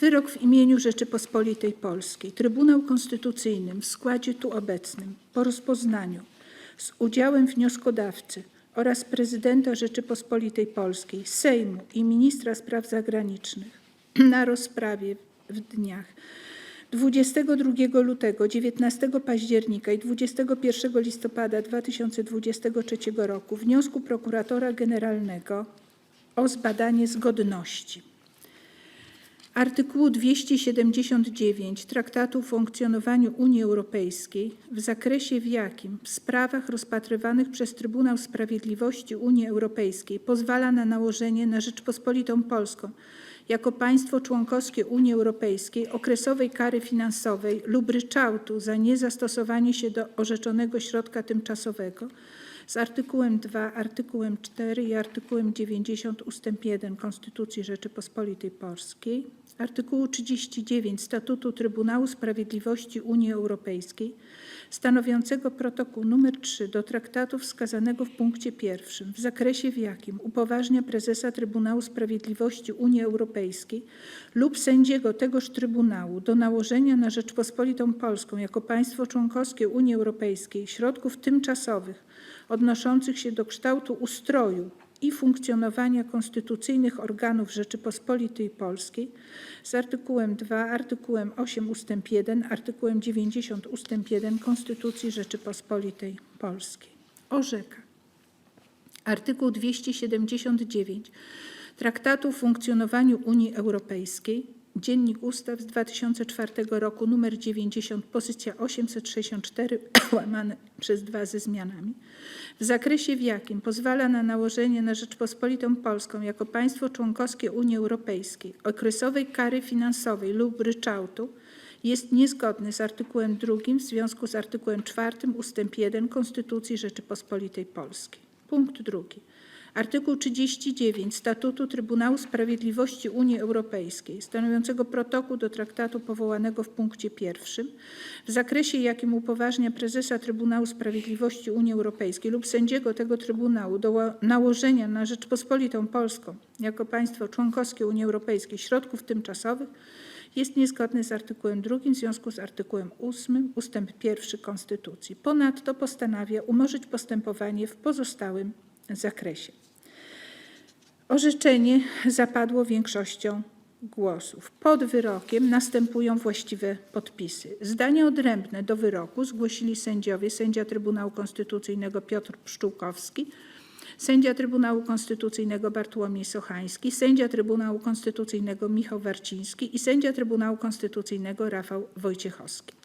Wyrok w imieniu Rzeczypospolitej Polskiej. Trybunał Konstytucyjny w składzie tu obecnym po rozpoznaniu z udziałem wnioskodawcy oraz prezydenta Rzeczypospolitej Polskiej, Sejmu i ministra spraw zagranicznych na rozprawie w dniach 22 lutego, 19 października i 21 listopada 2023 roku wniosku prokuratora generalnego o zbadanie zgodności artykułu 279 Traktatu o funkcjonowaniu Unii Europejskiej w zakresie, w jakim w sprawach rozpatrywanych przez Trybunał Sprawiedliwości Unii Europejskiej pozwala na nałożenie na Rzeczpospolitą Polską jako państwo członkowskie Unii Europejskiej okresowej kary finansowej lub ryczałtu za niezastosowanie się do orzeczonego środka tymczasowego z artykułem 2, artykułem 4 i artykułem 90 ustęp 1 Konstytucji Rzeczypospolitej Polskiej, artykułu 39 Statutu Trybunału Sprawiedliwości Unii Europejskiej, stanowiącego protokół nr 3 do traktatu wskazanego w punkcie pierwszym w zakresie, w jakim upoważnia prezesa Trybunału Sprawiedliwości Unii Europejskiej lub sędziego tegoż Trybunału do nałożenia na Rzeczpospolitą Polską jako państwo członkowskie Unii Europejskiej środków tymczasowych odnoszących się do kształtu ustroju i funkcjonowania konstytucyjnych organów Rzeczypospolitej Polskiej z artykułem 2, artykułem 8 ustęp 1, artykułem 90 ustęp 1 Konstytucji Rzeczypospolitej Polskiej. Orzeka. Artykuł 279 Traktatu o funkcjonowaniu Unii Europejskiej, Dziennik Ustaw z 2004 roku nr 90, pozycja 864 łamane przez 2 ze zmianami, w zakresie w jakim pozwala na nałożenie na Rzeczpospolitą Polską jako państwo członkowskie Unii Europejskiej okresowej kary finansowej lub ryczałtu, jest niezgodny z artykułem 2 w związku z artykułem 4 ustęp 1 Konstytucji Rzeczypospolitej Polskiej. Punkt drugi. Artykuł 39 Statutu Trybunału Sprawiedliwości Unii Europejskiej, stanowiącego protokół do traktatu powołanego w punkcie pierwszym, w zakresie jakim upoważnia prezesa Trybunału Sprawiedliwości Unii Europejskiej lub sędziego tego Trybunału do nałożenia na Rzeczpospolitą Polską jako państwo członkowskie Unii Europejskiej środków tymczasowych, jest niezgodny z artykułem 2 w związku z artykułem 8 ustęp 1 Konstytucji. Ponadto postanawia umorzyć postępowanie w pozostałym zakresie. Orzeczenie zapadło większością głosów. Pod wyrokiem następują właściwe podpisy. Zdanie odrębne do wyroku zgłosili sędziowie, sędzia Trybunału Konstytucyjnego Piotr Pszczółkowski, sędzia Trybunału Konstytucyjnego Bartłomiej Sochański, sędzia Trybunału Konstytucyjnego Michał Warciński i sędzia Trybunału Konstytucyjnego Rafał Wojciechowski.